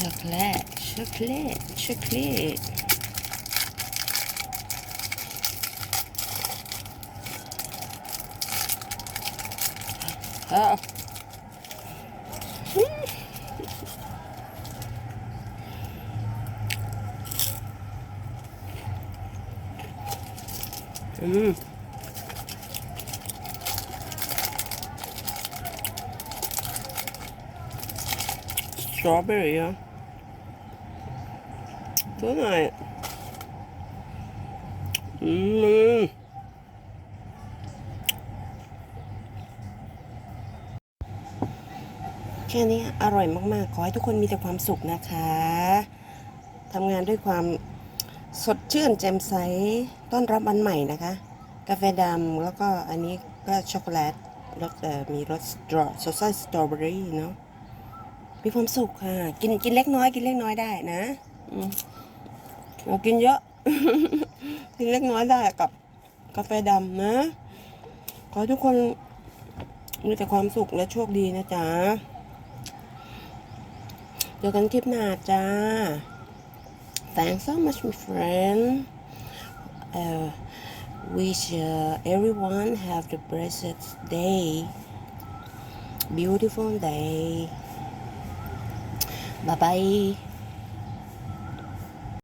chocolate chocolate chocolate เอาอื มสตรอเบอรี่อะตัวไหนอืมแค่นี้อร่อยมาก ๆ ขอให้ทุกคนมีแต่ความสุขนะคะทำงานด้วยความสดชื่นแจ่มใส ต้อนรับวันใหม่นะคะ กาแฟดำแล้วก็อันนี้ก็ช็อกโกแลตรสเอ่อมีรสสตรอสดใสสตรอเบอรี่เนาะมีความสุขค่ะ กินกินเล็กน้อย กินเล็กน้อยได้นะ อืมเรากินเยอะ กินเล็กน้อยได้กับกาแฟดำนะ ขอทุกคนมีแต่ความสุขและโชคดีนะจ๊ะ เจอกันคลิปหน้าจ้า Thanks so much my friend uh, wish uh, everyone have the blessed day beautiful day bye bye